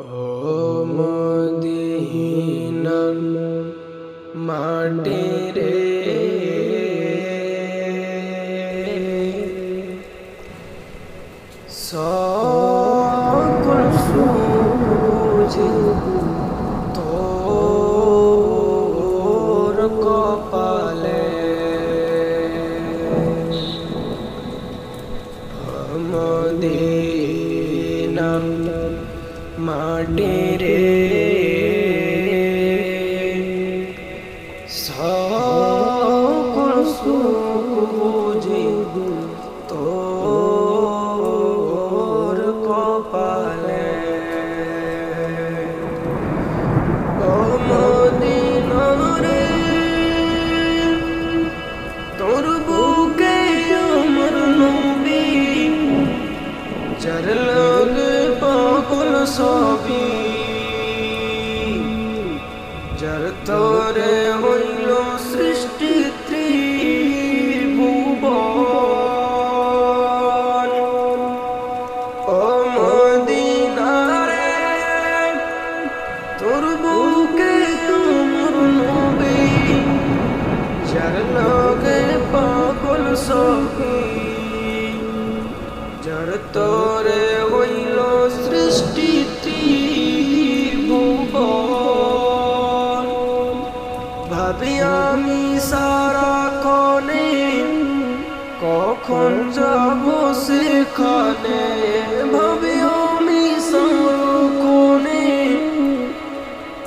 ও মদিনার মাটি রে। সকল সুজি তোর কপালে মাটি রে সকল সুজি তোর কপালে। তোর বুকে আমার নবী। যার লাগে পাগল সবই লগে পাগল সখী। যার তরে হইল সৃষ্টি ত্রিভুবন ভাবি আমি সারা কনে, কখন যাব সেখানে? ভাবি আমি সারা কনে,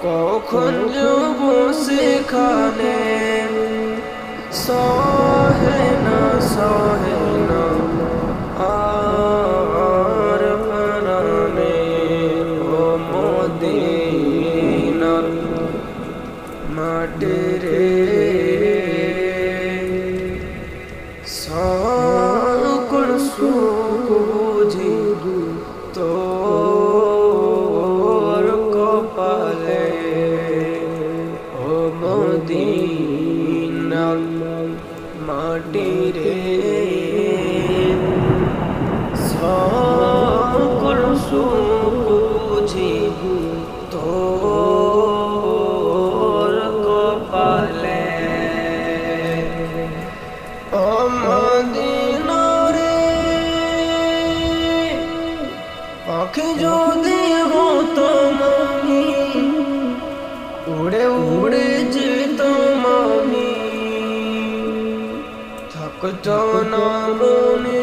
কখন যাব সেখানে? সহে না সহে না আর প্রাণে ও মদিনার মাটি রে সকল মদিনার মাটি রে। থাকতো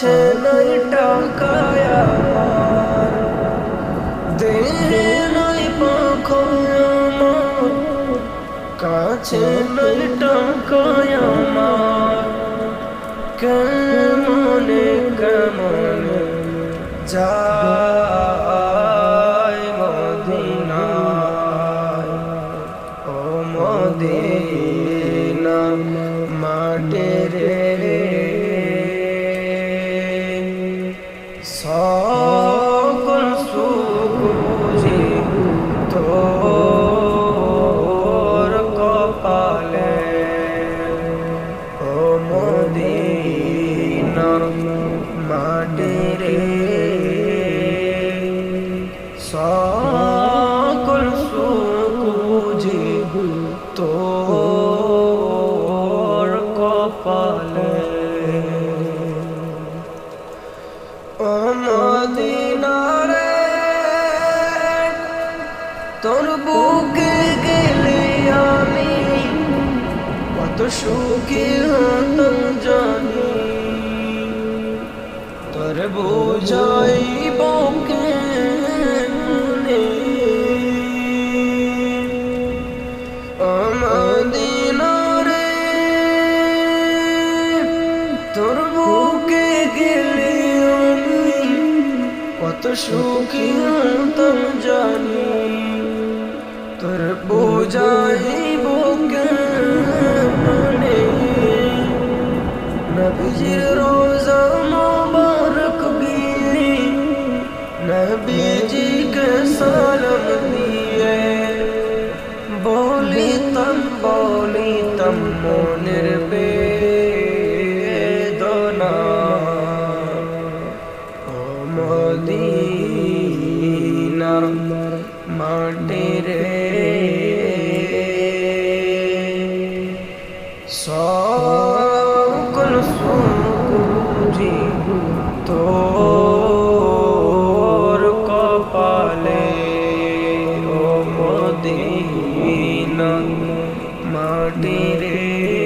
কাছে নাই টাকায় আমার দেহে নাই পাখায় আমার। কাছে নাই টাকায় আমার। কেমনে কেমনে যায় মদিনায়? ও মদিনা মাটি মদিনা রে তোর বুকে গেলে আমি কত সুখী হতাম জানি। তোর বোঝাই সুখী হতাম জানি তোর বোঝাইব কেমনে নবীজির রোজা মোবারক গিয়ে নবীজিকে মদিনার মাটির সকল সুজি তোর কপালে ও মদিনা সকল